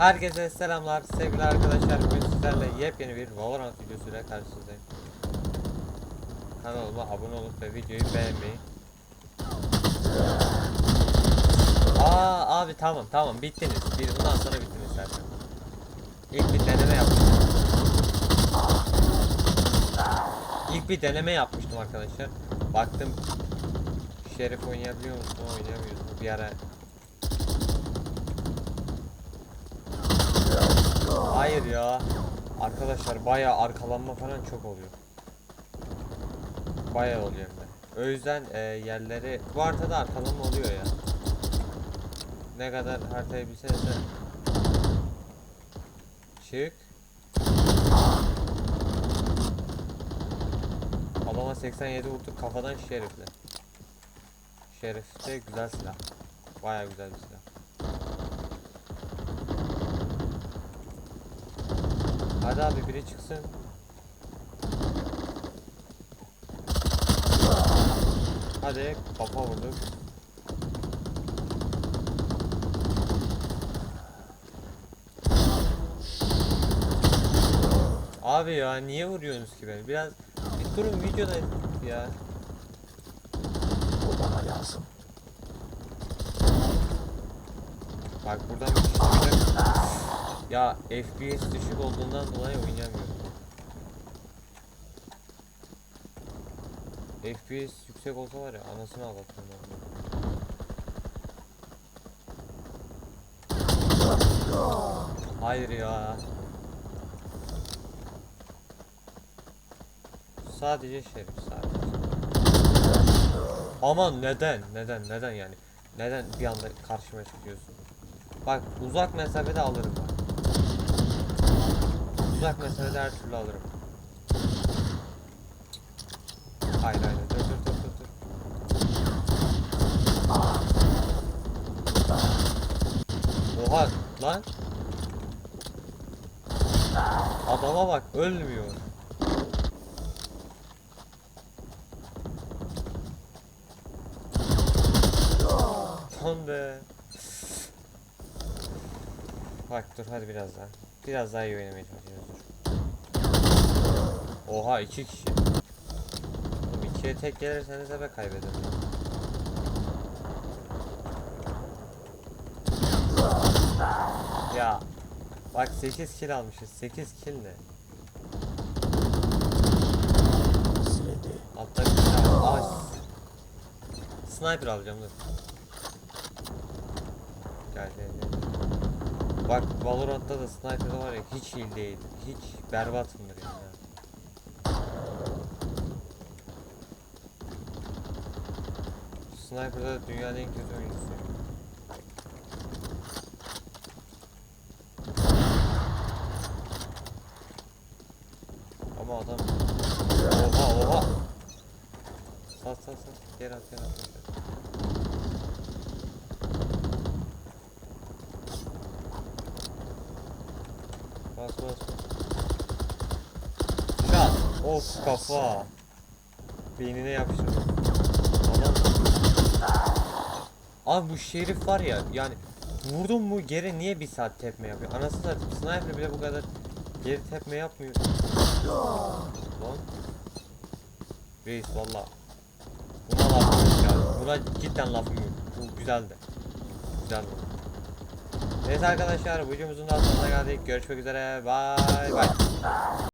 Herkese selamlar sevgili arkadaşlar. Bugün sizlerle yepyeni bir Valorant videosuyla karşınızdayım. Kanalıma abone olup ve videoyu beğenmeyi Aa abi tamam tamam. Bittiniz. Bir bundan sonra bittiniz zaten. İlk bir deneme yapmıştım. İlk bir deneme yapmıştım arkadaşlar. Baktım Şerif oynayabiliyor musun oynayamıyorsun? Bir ara Hayır ya. Arkadaşlar bayağı arkalanma falan çok oluyor. Bayağı oluyor hem. O yüzden e, yerleri bu haritada arkalanma oluyor ya. Ne kadar haritayı bilseniz de. Çık. Adama 87 vurduk kafadan şerifle. Şerif de güzel silah. Bayağı güzel bir silah. Hadi abi biri çıksın. Hadi kafa vurduk. Abi ya niye vuruyorsunuz ki beni? Biraz bir durun videoda ya. O bana lazım. Bak buradan bir şey. Ya FPS düşük olduğundan dolayı oynayamıyorum. FPS yüksek olsa var ya anasını ağlatırım. Hayır ya. Sadece şerif sadece. Aman neden? Neden? Neden yani? Neden bir anda karşıma çıkıyorsun? Bak uzak mesafede alırım ben. Uzak mesafede her türlü alırım. Hayır hayır dur dur dur dur dur. Oha lan. Adama bak ölmüyor. Lan be. Bak dur hadi biraz daha. Biraz daha iyi oynamaya çalışıyoruz dur. Oha iki kişi. Oğlum ikiye tek gelirseniz de ben kaybederim. Ya. Bak 8 kill almışız. 8 kill ne? Altta bir tane. S- Sniper alacağım dur. Gel gel gel. Bak Valorant'ta da sniper'da var ya hiç iyi değil. Hiç berbatımdır yani. Sniper'da dünyanın en kötü oyuncusuyum. Ama adam Oha oha Sat sat sat geri at geri at geri at. Bas bas. Bas Şat. Of kafa. Beynine yapıştırdım Adam Abi bu şerif var ya yani Vurdum mu geri niye bir saat tepme yapıyor? Anasını satayım sniper bile bu kadar Geri tepme yapmıyor. Lan. Reis valla Buna lafım yok ya. Buna cidden lafım yok. Bu güzeldi. Güzel bu Neyse arkadaşlar videomuzun da sonuna geldik. Görüşmek üzere. Bye bye